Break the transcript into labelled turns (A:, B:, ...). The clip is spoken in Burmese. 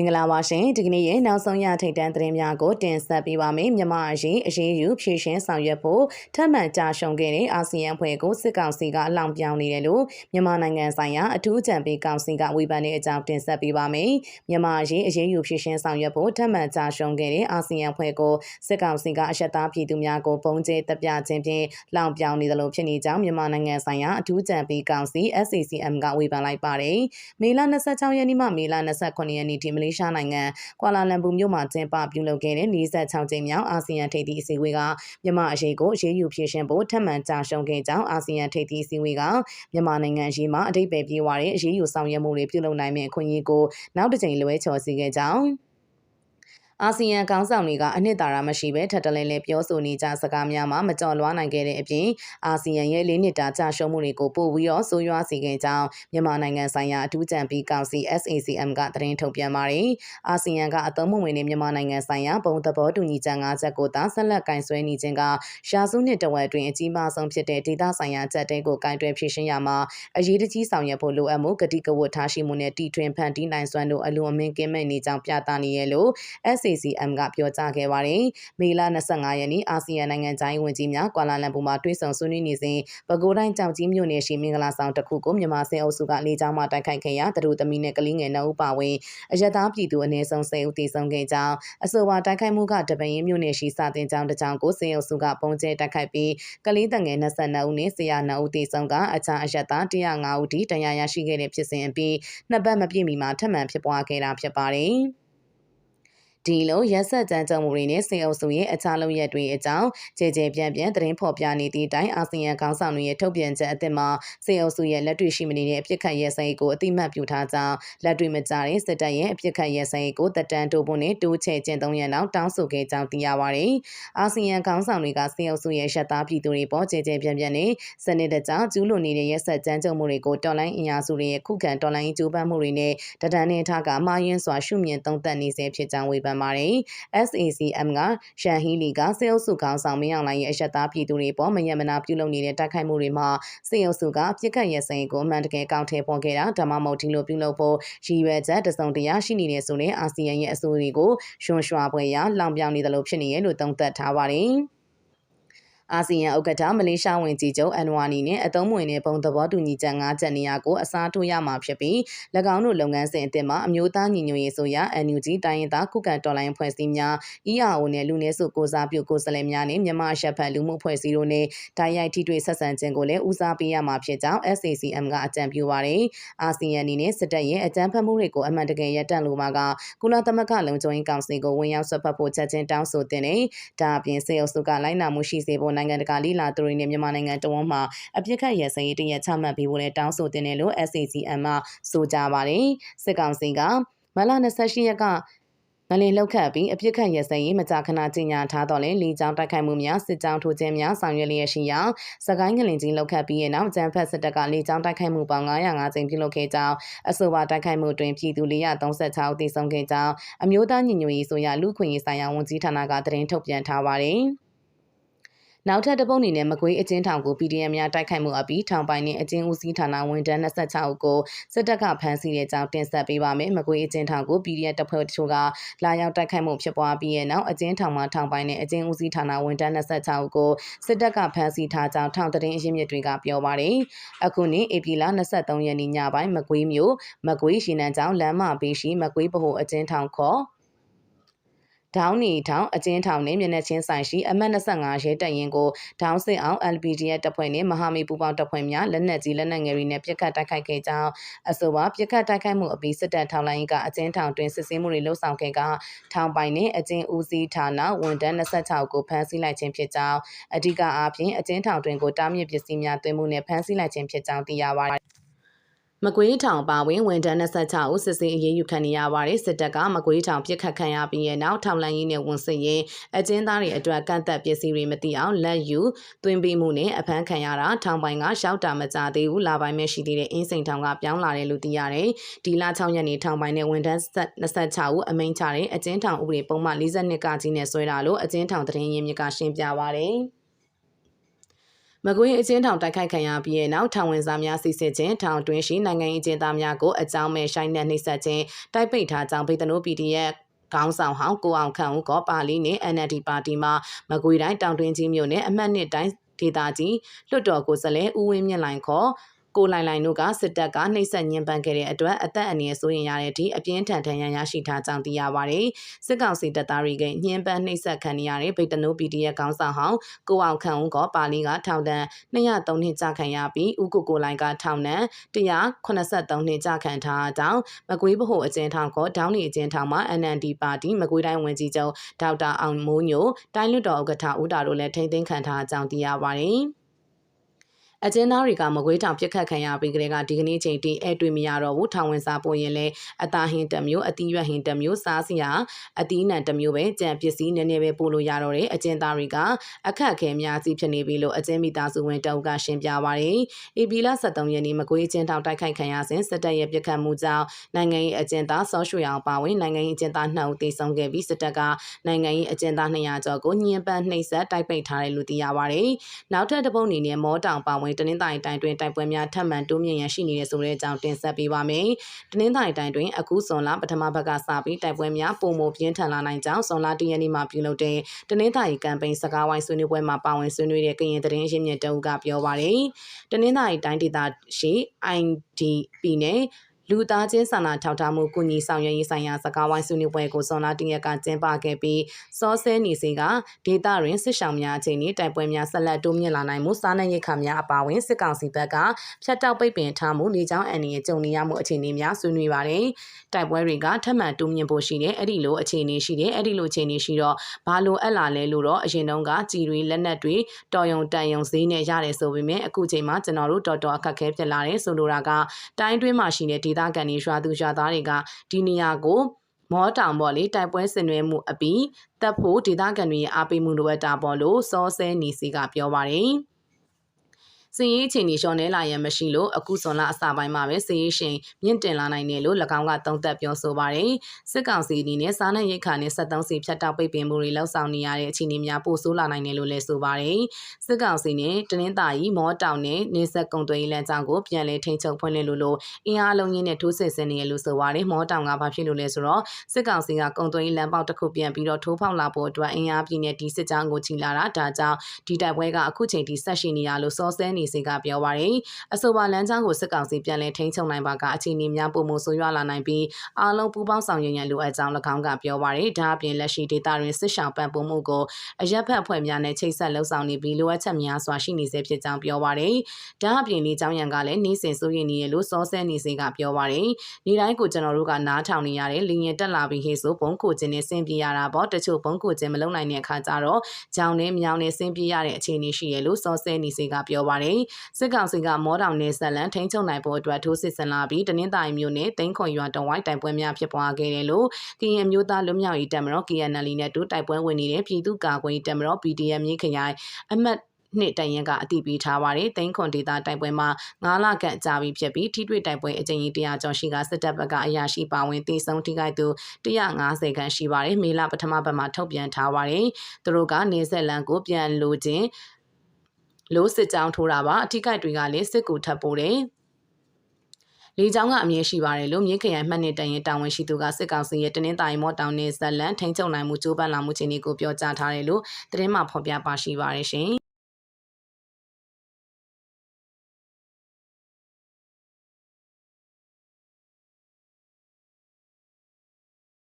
A: င်္ဂလာပါရှင်ဒီကနေ့ရဲ့နောက်ဆုံးရထိတ်တန်းသတင်းများကိုတင်ဆက်ပေးပါမယ်မြန်မာအရေးအရေးယူဖြည့်ရှင်းဆောင်ရွက်ဖို့ထပ်မံကြာရှုံခဲ့တဲ့အာဆီယံဖွဲ့ကိုစစ်ကောင်စီကအလောင်ပြောင်းနေတယ်လို့မြန်မာနိုင်ငံဆိုင်ရာအထူးကြံပေးကောင်စီကဝေဖန်တဲ့အကြောင်းတင်ဆက်ပေးပါမယ်မြန်မာအရေးအရေးယူဖြည့်ရှင်းဆောင်ရွက်ဖို့ထပ်မံကြာရှုံခဲ့တဲ့အာဆီယံဖွဲ့ကိုစစ်ကောင်စီကအရှက်သားပြည်သူများကိုပုံကျဲတပ်ပြခြင်းဖြင့်လောင်ပြောင်းနေတယ်လို့ဖြစ်နေကြောင်းမြန်မာနိုင်ငံဆိုင်ရာအထူးကြံပေးကောင်စီ SCCM ကဝေဖန်လိုက်ပါတယ်မေလ26ရက်နေ့မှမေလ29ရက်နေ့ထိမလေးရှားနိုင်ငံကွာလာလမ်ပူမြို့မှာကျင်းပပြုလုပ်ခဲ့တဲ့46ကြိမ်မြောက်အာဆီယံထိပ်သီးအစည်းအဝေးကမြန်မာအရေးကိုအရေးယူဖြည့်ရှင်ဖို့ထပ်မံကြာရှုံးခဲ့ကြောင်းအာဆီယံထိပ်သီးအစည်းအဝေးကမြန်မာနိုင်ငံအရေးမှာအတိတ်ပဲပြေးသွားတဲ့အရေးယူဆောင်ရွက်မှုတွေပြုလုပ်နိုင်မယ့်အခွင့်အရေးကိုနောက်တစ်ကြိမ်လွှဲချော်စီခဲ့ကြောင်း အာဆီယံခေါင်းဆောင်တွေကအနှစ်သာရမရှိဘဲထပ်တလဲလဲပြောဆိုနေကြစကားများမှာမကြော်လွားနိုင်ခဲ့တဲ့အပြင်အာဆီယံရဲ့လေးနှစ်တာကြာရှုံးမှုတွေကိုပို့ပြီးတော့ဆိုးရွားစေခဲ့ကြောင်းမြန်မာနိုင်ငံဆိုင်ရာအထူးကြံပြီးကောင်စီ SACM ကသတင်းထုတ်ပြန်ပါတယ်။အာဆီယံကအသုံးမဝင်တဲ့မြန်မာနိုင်ငံဆိုင်ရာပုံသဘောတူညီချက်၅ချက်ကိုသာဆက်လက်ကင်ဆွဲနေခြင်းကရှာစုနှစ်တဝက်အတွင်းအကြီးမားဆုံးဖြစ်တဲ့ဒေသဆိုင်ရာချက်တဲကိုကင်တွယ်ဖြည့်ရှင်းရမှာအရေးတကြီးဆောင်ရွက်ဖို့လိုအပ်မှုကတိကဝတ်ထားရှိမှုနဲ့တီထွင်ဖန်တီးနိုင်စွမ်းတို့အလွန်အမင်းကင်းမဲ့နေကြောင်းပြသနေရလို့ SACM ကပြောကြားခဲ့ပါတယ်။မေလ25ရက်နေ့အာဆီယံနိုင်ငံခြားရေးဝန်ကြီးများကွာလာလမ်ပူမှာတွေ့ဆုံဆွေးနွေးနေစဉ်ပဲခူးတိုင်းကြောက်ကြီးမြို့နယ်ရှိမင်္ဂလာဆောင်တစ်ခုကိုမြန်မာစစ်အုပ်စုကလေကြောင်းမှတိုက်ခိုက်ခဲ့ရာတရူသမီးနဲ့ကလေးငယ်နှုတ်ပါဝင်အရသာပြည်သူအနည်းဆုံး10ဦးသေဆုံးခဲ့ကြောင်းအဆိုပါတိုက်ခိုက်မှုကတပင်းမြို့နယ်ရှိစာတင်ကျောင်းတစ်ကျောင်းကိုစစ်အုပ်စုကပုံကျဲတိုက်ခိုက်ပြီးကလေးတငယ်22ဦးနဲ့ဆရာ2ဦးသေဆုံးကအခြားအရသာ105ဦးထိတရားရရှိခဲ့တဲ့ဖြစ်စဉ်အပြီးနှစ်ပတ်မပြည့်မီမှာထပ်မံဖြစ်ပွားခဲ့တာဖြစ်ပါတယ်။ ဒီလိုရက်ဆက်ကြမ်းကြုတ်မှုတွေနဲ့စေအုပ်စုရဲ့အခြားလုပ်ရက်တွေအကြောင်းကြေကြေပြန့်ပြန့်သတင်းဖော်ပြနေသည့်အတိုင်းအာဆီယံခေါင်းဆောင်တွေရဲ့ထုတ်ပြန်ချက်အသစ်မှာစေအုပ်စုရဲ့လက်တွေ့ရှိမနေတဲ့အပြစ်ခတ်ရဲစဲကိုအတိမတ်ပြုထားကြောင်းလက်တွေ့မကြတဲ့စစ်တပ်ရဲ့အပြစ်ခတ်ရဲစဲကိုတက်တန်းတိုးဖို့နဲ့တိုးချဲ့ကျင့်သုံးရန်အောင်တောင်းဆိုခဲ့ကြောင်းသိရပါတယ်။အာဆီယံခေါင်းဆောင်တွေကစေအုပ်စုရဲ့ရှက်သားပြည်သူတွေပေါ်ကြေကြေပြန့်ပြန့်နဲ့စနစ်တကျကျူးလွန်နေတဲ့ရက်ဆက်ကြမ်းကြုတ်မှုတွေကိုတော်လိုင်းအင်အားစုတွေရဲ့ခုခံတော်လိုင်းကြိုးပမ်းမှုတွေနဲ့တဒန်းနဲ့ထားကမှားယွင်းစွာရှုမြင်သုံးသပ်နေစေဖြစ်ကြောင်းဝေဖန်ပါတယ်။ SACM ကရှန်ဟီလီကစေအုပ်စုခေါင်းဆောင်မင်းအောင်လှိုင်ရဲ့အရှက်သားပြည်သူတွေပေါ်မယံမနာပြုလုပ်နေတဲ့တိုက်ခိုက်မှုတွေမှာစေအုပ်စုကပြစ်ခတ်ရစင်ကိုအမှန်တကယ်ကောက်ထည့်ပေါ်ခဲ့တာဒါမှမဟုတ်ဒီလိုပြုလုပ်ဖို့ရည်ရွယ်ချက်တစုံတရာရှိနေတဲ့ဆိုတဲ့အာဆီယံရဲ့အဆိုတွေကိုရွှွန်ရွှာပွဲရလောင်ပြောင်နေတယ်လို့ဖြစ်နေရလို့သုံးသပ်ထားပါတယ်။ အာဆီယံဥက္ကဋ္ဌမလေးရှားဝန်ကြီးချုပ်အန်ဝါနီနဲ့အသုံးဝင်တဲ့ပုံသဘောတူညီချက်၅ချက်နေရာကိုအစားထိုးရမှာဖြစ်ပြီး၎င်းတို့လုပ်ငန်းစဉ်အသစ်မှာအမျိုးသားညီညွတ်ရေးဆိုရာ NUG တိုင်းရင်းသားခုခံတော်လှန်ရေးဖွဲ့စည်းများ EAO နဲ့လူနည်းစုကိုစားပြုကိုယ်စားလှယ်များနဲ့မြန်မာရှက်ဖက်လူမှုဖွဲ့စည်းတို့နဲ့တိုက်ရိုက်ထိတွေ့ဆက်ဆံခြင်းကိုလည်းဦးစားပေးရမှာဖြစ်ကြောင်း SACM ကအကြံပြုပါတယ်။အာဆီယံအနေနဲ့စစ်တပ်ရဲ့အကြမ်းဖက်မှုတွေကိုအမှန်တကယ်ရပ်တန့်လိုမှာကကုလသမဂ္ဂလုံခြုံရေးကောင်စီကိုဝင်ရောက်ဆွတ်ဖက်ဖို့ချက်ချင်းတောင်းဆိုတင်တယ်။ဒါအပြင်စေအုပ်စုကလိုက်နာမှုရှိစေဖို့နိုင်ငံတကာလိလာသူတွေနဲ့မြန်မာနိုင်ငံတဝန်းမှာအပြစ်ခတ်ရစရေးတရချမှတ်ပြီးဖို့လည်းတောင်းဆိုတင်တယ်လို့ SACM ကဆိုကြပါတယ်စစ်ကောင်စီကမလ28ရက်ကငလင်လောက်ခတ်ပြီးအပြစ်ခတ်ရစရေးမကြာခဏကြီးညာထားတော့လဲလီကြောင်းတိုက်ခိုက်မှုများစစ်ကြောင်းထိုးခြင်းများဆောင်ရွက်လျက်ရှိရာစကိုင်းငလင်ကြီးလောက်ခတ်ပြီးရဲ့နောက်ကျန်းဖက်စစ်တပ်ကလီကြောင်းတိုက်ခိုက်မှုပေါင်း905ကြိမ်ပြုလုပ်ခဲ့ကြောင်းအဆိုပါတိုက်ခိုက်မှုတွင်ပြည်သူ436ဦးသေဆုံးခဲ့ကြောင်းအမျိုးသားညီညွတ်ရေးဆိုရလူခွင့်ရေးဆိုင်ရာဝန်ကြီးဌာနကသတင်းထုတ်ပြန်ထားပါတယ်။ နောက်ထပ်တပုတ်အနေနဲ့မကွေးအကျဉ်းထောင်ကို PDM များတိုက်ခိုက်မှုအပြီးထောင်ပိုင်နဲ့အကျဉ်းဦးစီးဌာနဝန်ထမ်း26ဦးကိုစစ်တပ်ကဖမ်းဆီးတဲ့အကြောင်းတင်ဆက်ပေးပါမယ်။မကွေးအကျဉ်းထောင်ကို PDM တပ်ဖွဲ့တချို့ကလာရောက်တိုက်ခိုက်မှုဖြစ်ပွားပြီးရဲ့နောက်အကျဉ်းထောင်မှာထောင်ပိုင်နဲ့အကျဉ်းဦးစီးဌာနဝန်ထမ်း26ဦးကိုစစ်တပ်ကဖမ်းဆီးထားကြောင်းထောင်သတင်းအရင်းမြစ်တွေကပြောပါတယ်။အခုနေ့ဧပြီလ23ရက်နေ့ညပိုင်းမကွေးမြို့မကွေးရှင်နန်းကျောင်းလမ်းမဘေးရှိမကွေးဗဟိုအကျဉ်းထောင်ခေါ် ဒေါင်းနီထောင်အကျဉ်းထောင်နဲ့မျက်နှာချင်းဆိုင်ရှိအမှတ်25ရဲတပ်ရင်ကိုဒေါင်းစစ်အောင် LPDF တပ်ဖွဲ့နဲ့မဟာမိပူပေါင်းတပ်ဖွဲ့များလက်နက်ကြီးလက်နက်ငယ်တွေနဲ့ပြစ်ခတ်တိုက်ခိုက်ခဲ့ကြောင်းအဆိုပါပြစ်ခတ်တိုက်ခိုက်မှုအပြီးစစ်တပ်ထောင်လိုင်းကအကျဉ်းထောင်တွင်စစ်ဆေးမှုတွေလှုပ်ဆောင်ခဲ့ကထောင်ပိုင်နဲ့အကျဉ်းဦးစီးဌာနဝန်ထမ်း26ကိုဖမ်းဆီးလိုက်ခြင်းဖြစ်ကြောင်းအဓိကအားဖြင့်အကျဉ်းထောင်တွင်ကိုတားမြစ်ပစ္စည်းများသွင်းမှုနဲ့ဖမ်းဆီးလိုက်ခြင်းဖြစ်ကြောင်းသိရပါတယ် မကွေးထောင်ပါဝင်ဝန်ထမ်း26ဦးစစ်ဆေးအရေးယူခံနေရပါတယ်စစ်တပ်ကမကွေးထောင်ပြစ်ခတ်ခံရပြီးရဲ့နောက်ထောင်လန်ရေးနဲ့ဝန်စစ်ရင်အကျဉ်းသားတွေအတွက်ကန့်သက်ပစ္စည်းတွေမသိအောင်လက်ယူသွင်းပေးမှုနဲ့အဖမ်းခံရတာထောင်ပိုင်ကရှောက်တာမကြသေးဘူးလာပိုင်းမဲ့ရှိသေးတဲ့အင်းစိန်ထောင်ကပြောင်းလာတယ်လို့သိရတယ်ဒီလ6ရက်နေ့ထောင်ပိုင်နဲ့ဝန်ထမ်း26ဦးအမိန့်ချတဲ့အကျဉ်းထောင်ဥပဒေပုံမှန်42ကကြီးနဲ့ဆွဲတာလို့အကျဉ်းထောင်သတင်းရင်းမြစ်ကရှင်းပြပါတယ် မကွေးအချင်းထောင်တိုက်ခိုက်ခံရပြီးတဲ့နောက်ထောင်ဝင်စားများစီစစ်ခြင်းထောင်တွင်းရှိနိုင်ငံရေးအကျဉ်းသားများကိုအကြောင်းမဲ့ရှိုင်းနဲ့နှိပ်စက်ခြင်းတိုက်ပိတ်ထားကြောင်းဗေဒနို PDF ခေါင်းဆောင်ဟောင်းကိုအောင်ခန့်ဦးကပါလီနဲ့ NLD ပါတီမှမကွေတိုင်းတောင်တွင်းကြီးမြို့နယ်အမှတ်နှစ်တိုင်းဒေသကြီးလွှတ်တော်ကိုယ်စားလှယ်ဦးဝင်းမြင့်လိုင်ခေါ် ကိုလိုင်လိုင်တို့ကစစ်တပ်ကနှိပ်စက်ညှဉ်းပန်းခဲ့တဲ့အတွက်အသက်အန္တရာယ်ဆိုရင်ရတဲ့အထိအပြင်းထန်ထန်ရန်ရရှိထားကြောင်းသိရပါတယ်။စစ်ကောင်စီတပ်သားတွေကညှဉ်းပန်းနှိပ်စက်ခံရတဲ့ဗိတ်တနိုး PDF ခေါင်းဆောင်ဟောင်းကိုအောင်ခန့်ဦးကပါလီကထောင်ဒဏ်203နှစ်ကြာခံရပြီးဦးကိုကိုလိုင်ကထောင်ဒဏ်183နှစ်ကြာခံထားကြောင်းမကွေးဗဟိုအကျဉ်းထောင်ကဒေါင်းလီအကျဉ်းထောင်မှာ NND ပါတီမကွေးတိုင်းဝန်ကြီးချုပ်ဒေါက်တာအောင်မိုးညိုတိုင်းလွှတ်တော်ဥက္ကဋ္ဌဦးတာတို့လည်းထိန်းသိမ်းခံထားကြောင်းသိရပါတယ်။ အကျဉ်းသားတွေကမကွေးထောင်ပြစ်ခတ်ခံရပြီးကလေးကဒီကနေ့ချိန်ထိအဲ့တွေ့မရတော့ဘူးထောင်ဝင်စားပို့ရင်လည်းအသားဟင်းတစ်မျိုးအသီးရွက်ဟင်းတစ်မျိုးစားစရာအသီးနှံတစ်မျိုးပဲကြံပစ္စည်းနည်းနည်းပဲပို့လို့ရတော့တယ်အကျဉ်းသားတွေကအခက်အခဲများကြီးဖြစ်နေပြီလို့အကျဉ်းမိသားစုဝင်တအုပ်ကရှင်းပြပါရယ်အေပီလာ73ရက်နေ့မကွေးအကျဉ်းထောင်တိုက်ခိုက်ခံရစဉ်စစ်တပ်ရဲ့ပြစ်ခတ်မှုကြောင့်နိုင်ငံရေးအကျဉ်းသားဆော့ရွှေအောင်ပါဝင်နိုင်ငံရေးအကျဉ်းသား2ဦးသေဆုံးခဲ့ပြီးစစ်တပ်ကနိုင်ငံရေးအကျဉ်းသား200ကျော်ကိုညှဉ်းပန်းနှိပ်စက်တိုက်ပိတ်ထားတယ်လို့သိရပါရယ်နောက်ထပ်တစ်ပုတ်အနေနဲ့မောတောင်ပါဝင်တနင်္သာရီတိုင်းတွင်တိုက်ပွဲများထပ်မံတိုးမြင့်ရန်ရှိနေတဲ့ဆိုတဲ့အကြောင်းတင်ဆက်ပေးပါမယ်။တနင်္သာရီတိုင်းတွင်အခုဇွန်လပထမဘက်ကစပြီးတိုက်ပွဲများပုံမပြင်းထန်လာနိုင်ကြောင်းဇွန်လ၁ရက်နေ့မှာပြုလုပ်တဲ့တနင်္သာရီကမ်ပိန်းစကားဝိုင်းဆွေးနွေးပွဲမှာပါဝင်ဆွေးနွေးတဲ့ကရင်သတင်းရင်းမြစ်တအုပ်ကပြောပါရယ်။တနင်္သာရီတိုင်းဒေသရှိ IDP နဲ့ လူသားချင်းစာနာထောက်ထားမှုကုညီဆောင်ရွက်ရေးဆိုင်ရာစကားဝိုင်းဆွေးနွေးပွဲကိုဇွန်လ၁ရက်ကကျင်းပခဲ့ပြီးစောဆဲနေစဉ်ကဒေတာတွင်စစ်ဆောင်များအချိန်นี้တိုက်ပွဲများဆက်လက်တိုးမြင့်လာနိုင်မှုစားနပ်ရိက္ခာများအပါအဝင်စစ်ကောင်စီဘက်ကဖျက်တောက်ပိတ်ပင်ထားမှုလေကြောင်းအန်ရီကြုံနေရမှုအခြေအနေများဆွေးနွေးပါတယ်။တိုက်ပွဲတွေကထပ်မံတိုးမြင့်ဖို့ရှိတယ်အဲ့ဒီလိုအခြေအနေရှိတယ်အဲ့ဒီလိုအခြေအနေရှိတော့ဘာလို့အပ်လာလဲလို့တော့အရင်တုန်းကကြည်တွေလက်နက်တွေတော်ယုံတန်ယုံဈေးနဲ့ရတယ်ဆိုပေမဲ့အခုချိန်မှာကျွန်တော်တို့တော်တော်အခက်ခဲဖြစ်လာတယ်ဆိုလိုတာကတိုင်းတွင်းမှာရှိတဲ့ဒေသခံတွေရွာသူရွာသားတွေကဒီနေရာကိုမောတောင်ပေါ့လေတိုက်ပွဲဆင်နွှဲမှုအပြီးတပ်ဖို့ဒေသခံတွေရဲ့အားပေးမှုလိုအပ်တာပေါ့လို့စောဆဲနေစီကပြောပါတယ် စည်ရေးအချိန်ကြီးလျှော်နေလာရန်မရှိလို့အခုဇွန်လအစပိုင်းမှာပဲစည်ရေးရှင်မြင့်တင်လာနိုင်တယ်လို့၎င်းကသုံးသပ်ပြောဆိုပါတယ်စစ်ကောင်စီအနေနဲ့စားနပ်ရိက္ခာနဲ့73စီဖြတ်တောက်ပိတ်ပင်မှုတွေလှုပ်ဆောင်နေရတဲ့အခြေအနေများပိုဆိုးလာနိုင်တယ်လို့လည်းဆိုပါတယ်စစ်ကောင်စီနဲ့တနင်္သာရီမောတောင်နဲ့နေဆက်ကုံသွေးလမ်းကြောင်းကိုပြန်လည်ထိန်းချုပ်ဖွင့်လှစ်လို့လို့အင်အားလုံးရင်းနဲ့ထိုးစစ်ဆင်နေရလို့ဆိုပါတယ်မောတောင်ကဘာဖြစ်လို့လဲဆိုတော့စစ်ကောင်စီကကုံသွေးလမ်းပေါက်တစ်ခုပြန်ပြီးတော့ထိုးဖောက်လာဖို့အတွက်အင်အားပြည့်နဲ့ဒီစစ်ကြောင်းကိုချီလာတာဒါကြောင့်ဒီတိုက်ပွဲကအခုချိန်ထိဆက်ရှိနေရလို့စောဆဲနေစေကပြောပါတယ်အဆိုပါလမ်းကြောင်းကိုစစ်ကောင်စီပြန်လည်ထိန်းချုပ်နိုင်ပါကအခြေအနေများပုံမဆိုးရွားလာနိုင်ပြီးအားလုံးပူးပေါင်းဆောင်ရွက်ရန်လိုအပ်ကြောင်း၎င်းကပြောပါတယ်ဒါအပြင်လက်ရှိဒေသတွင်စစ်ရှောင်ပံ့ပိုးမှုကိုအရက်ဖက်အဖွဲ့များနဲ့ချိတ်ဆက်လှုပ်ဆောင်နေပြီးလိုအပ်ချက်များစွာရှိနေစေဖြစ်ကြောင်းပြောပါတယ်ဒါအပြင်လေကြောင်းရန်ကလည်းနေစဉ်စိုးရိမ်နေရလို့စောဆဲနေစေကပြောပါတယ်နေတိုင်းကိုကျွန်တော်တို့ကနားထောင်နေရတယ်လင်းရင်တက်လာပြီးဟေးဆိုဘုံကိုခြင်းနဲ့ဆင်းပြေးရတာပေါ့တချို့ဘုံကိုခြင်းမလုံနိုင်တဲ့အခါကျတော့ကြောင်နဲ့မြောင်နဲ့ဆင်းပြေးရတဲ့အခြေအနေရှိရလို့စောဆဲနေစေကပြောပါတယ်စစ်ကောင်စီကမောတောင်နယ်ဆက်လန်ထိန်းချုပ်နိုင်ဖို့အတွက်ထိုးစစ်ဆင်လာပြီးတနင်္သာရီမြို့နယ်တိန်းခွန်ရွာတဝိုင်းတိုင်ပွဲများဖြစ်ပွားခဲ့တယ်လို့ကရင်မျိုးသားလူမျိုးရေးတပ်မတော် KNL နဲ့တူတိုက်ပွဲဝင်နေတဲ့ပြည်သူ့ကာကွယ်ရေးတပ်မတော် PDM မြင်းခရိုင်အမှတ်နှစ်တိုင်ရင်ကအတိပေးထားပါတယ်။တိန်းခွန်ဒေတာတိုက်ပွဲမှာ9လခန့်ကြာပြီဖြစ်ပြီးထိတွေ့တိုက်ပွဲအကြိမ်ကြီး100ကျော်ရှိကစစ်တပ်ဘက်ကအရာရှိပါဝင်တေဆုံးထိခိုက်သူ150ခန့်ရှိပါတယ်။မေလပထမဘက်မှာထုတ်ပြန်ထားပါတယ်။သူတို့ကနေဆက်လန်ကိုပြန်လိုခြင်း လို့စစ်ကြောင်းထိုးတာပါအထိကိုက်တွေကလည်းစစ်ကူထပ်ပို့တယ်လေကြောင်းကအမြင်ရှိပါတယ်လို့မြင်းခရိုင်မှတ်နှစ်တရင်တာဝန်ရှိသူကစစ်ကောင်စီရဲ့တနင်္သာရီမော့တောင်နယ်ဇက်လန်ထိန်းချုပ်နိုင်မှုကြိုးပမ်းလာမှုချင်းတွေကိုပြောကြားထားတယ်လို့သတင်းမှဖော်ပြပါရှိပါတယ်ရှင်